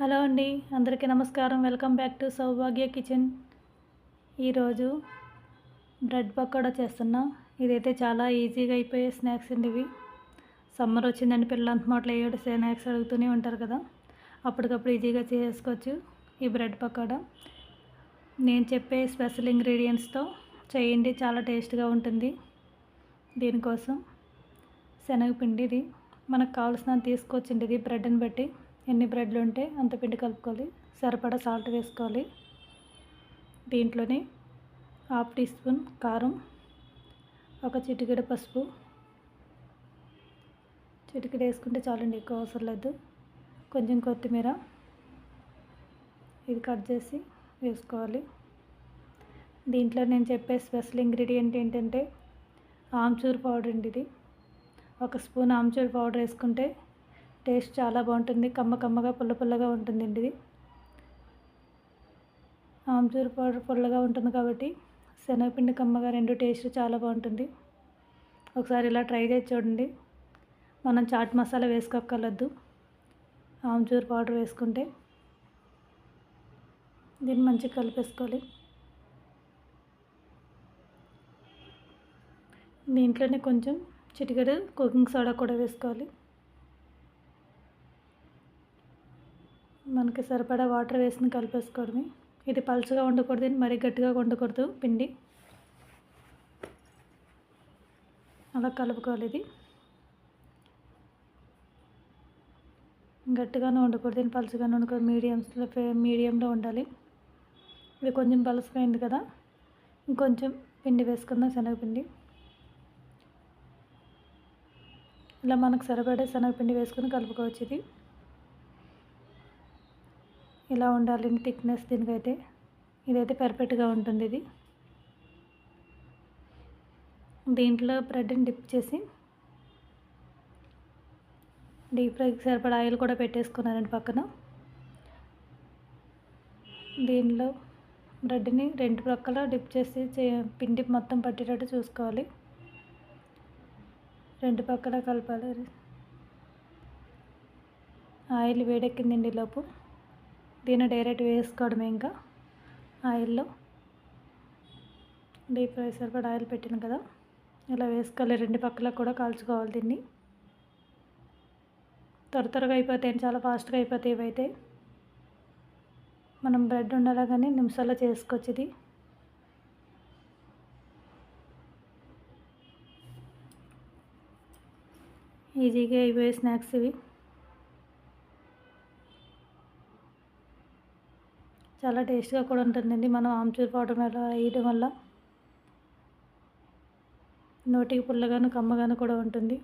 Hello అండి అందరికీ నమస్కారం. Welcome back to Saubhagya kitchen. ఈరోజు బ్రెడ్ పకోడా చేస్తున్నా. ఇదైతే చాలా ఈజీగా అయిపోయే స్నాక్స్ అండి ఇవి. సమ్మర్ వచ్చిందండి పిల్లలంత అంత మాటలు ఏడు స్నాక్స్ అడుగుతూనే ఉంటారు కదా. అప్పటికప్పుడు ఈజీగా చేసుకోవచ్చు ఈ బ్రెడ్ పకోడా. నేను చెప్పే స్పెషల్ ఇంగ్రీడియంట్స్తో చేయండి చాలా టేస్ట్గా ఉంటుంది. దీనికోసం శనగపిండి ఇది. మనకు కావాల్సినంత తీసుకోవచ్చండి ఇది బ్రెడ్ని బట్టి. ఎన్ని బ్రెడ్లు ఉంటే అంత పిండి కలుపుకోవాలి. సరిపడా సాల్ట్ వేసుకోవాలి. దీంట్లోనే హాఫ్ టీ స్పూన్ కారం ఒక చిటికెడ పసుపు. చిటికెడ వేసుకుంటే చాలండి ఎక్కువ అవసరం లేదు. కొంచెం కొత్తిమీర ఇది కట్ చేసి వేసుకోవాలి. దీంట్లో నేను చెప్పే స్పెషల్ ఇంగ్రీడియంట్ ఏంటంటే ఆమ్చూర్ పౌడర్ అండి ఇది. ఒక స్పూన్ ఆమ్చూర్ పౌడర్ వేసుకుంటే టేస్ట్ చాలా బాగుంటుంది. కమ్మ కమ్మగా పుల్ల పుల్లగా ఉంటుందండి ఇది. ఆమ్చూర్ పౌడర్ పుల్లగా ఉంటుంది కాబట్టి శనగపిండి కమ్మగా రెండు టేస్ట్ చాలా బాగుంటుంది. ఒకసారి ఇలా ట్రై చేసి చూడండి. మనం చాట్ మసాలా వేసుకోగలద్దు ఆమ్చూర్ పౌడర్ వేసుకుంటే దీన్ని మంచిగా కలిపేసుకోవాలి. దీంట్లోనే కొంచెం చిటికెడు కుకింగ్ సోడా కూడా వేసుకోవాలి. మనకి సరిపడా వాటర్ వేసి కలిపేసుకోవడమే. ఇది పలుచగా ఉండకూడదు మరీ గట్టిగా ఉండకూడదు పిండి. అలా కలుపుకోవాలి ఇది. గట్టిగానే ఉండకూడదు పలుచగానే ఉండకూడదు మీడియంస్లో మీడియంలో ఉండాలి ఇది కొంచెం పలుసుకైంది కదా. ఇంకొంచెం పిండి వేసుకుందాం శనగపిండి. ఇలా మనకు సరిపడే శనగపిండి వేసుకొని కలుపుకోవచ్చు ఇది. ఇలా ఉండాలి థిక్నెస్ దీనికైతే? ఇదైతే పర్ఫెక్ట్గా ఉంటుంది ఇది. దీంట్లో బ్రెడ్ని డిప్ చేసి డీప్ ఫ్రైకి సరిపడా ఆయిల్ కూడా పెట్టేసుకున్నానండి పక్కన. దీనిలో బ్రెడ్ని రెండు ప్రక్కల డిప్ చేసి పిండి మొత్తం పట్టేటట్టు చూసుకోవాలి. రెండు పక్కల కలపాలి. ఆయిల్ వేడెక్కిందండి లోపు. దీన్ని డైరెక్ట్ వేసుకోవడమే ఇంకా. ఆయిల్లో డీప్ ఫ్రై సరిపడా ఆయిల్ పెట్టిన కదా ఇలా వేసుకోవాలి. రెండు పక్కలకు కూడా కాల్చుకోవాలి దీన్ని. త్వర త్వరగా అయిపోతాయి చాలా ఫాస్ట్గా అయిపోతాయి ఇవైతే. మనం బ్రెడ్ ఉండాలా కానీ నిమిషాల్లో చేసుకోవచ్చు ఇది. ఈజీగా అయిపోయే స్నాక్స్ ఇవి. చాలా టేస్ట్గా కూడా ఉంటుందండి. మనం ఆమ్చూర్ పౌడర్ మీద వేయడం వల్ల నోటికి పుల్లగాను కమ్మగాను కూడా ఉంటుంది.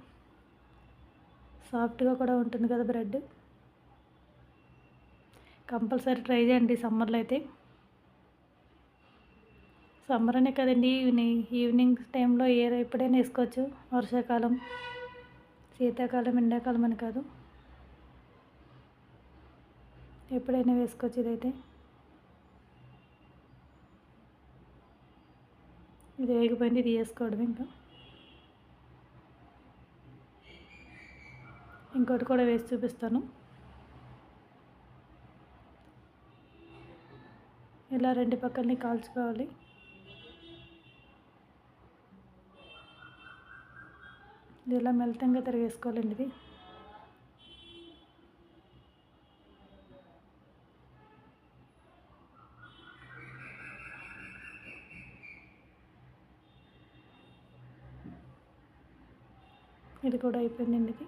సాఫ్ట్గా కూడా ఉంటుంది కదా బ్రెడ్. కంపల్సరీ ట్రై చేయండి సమ్మర్లో అయితే. సమ్మర్ అనే కదండి ఈవినింగ్. ఈవినింగ్ టైంలో ఏ ఎప్పుడైనా వేసుకోవచ్చు. వర్షాకాలం శీతాకాలం ఎండాకాలం అని కాదు. ఎప్పుడైనా వేసుకోవచ్చు ఇదైతే. ఇది వేగిపోయింది ఇది వేసుకోవడం ఇంకా. ఇంకోటి కూడా వేసి చూపిస్తాను. ఇలా రెండు పక్కల్ని కాల్చుకోవాలి. ఇది ఇలా మెల్తంగా తిరిగేసుకోవాలండి ఇది. ఇది కూడా అయిపోయిందండి ఇది.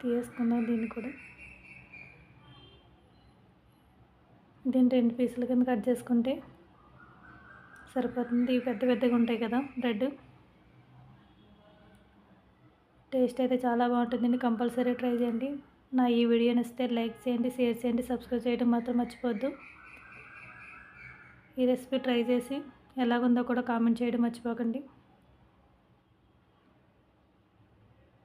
తీసేసుకున్నాను దీన్ని కూడా. దీన్ని రెండు పీసులు కింద కట్ చేసుకుంటే సరిపోతుంది. ఇవి పెద్ద పెద్దగా ఉంటాయి కదా బ్రెడ్. టేస్ట్ అయితే చాలా బాగుంటుందండి. కంపల్సరీ ట్రై చేయండి. నా ఈ వీడియోని ఇస్తే లైక్ చేయండి షేర్ చేయండి సబ్స్క్రైబ్ చేయడం మాత్రం మర్చిపోద్దు ఈ రెసిపీ ట్రై చేసి ఎలాగుందో కూడా కామెంట్ చేయడం మర్చిపోకండి.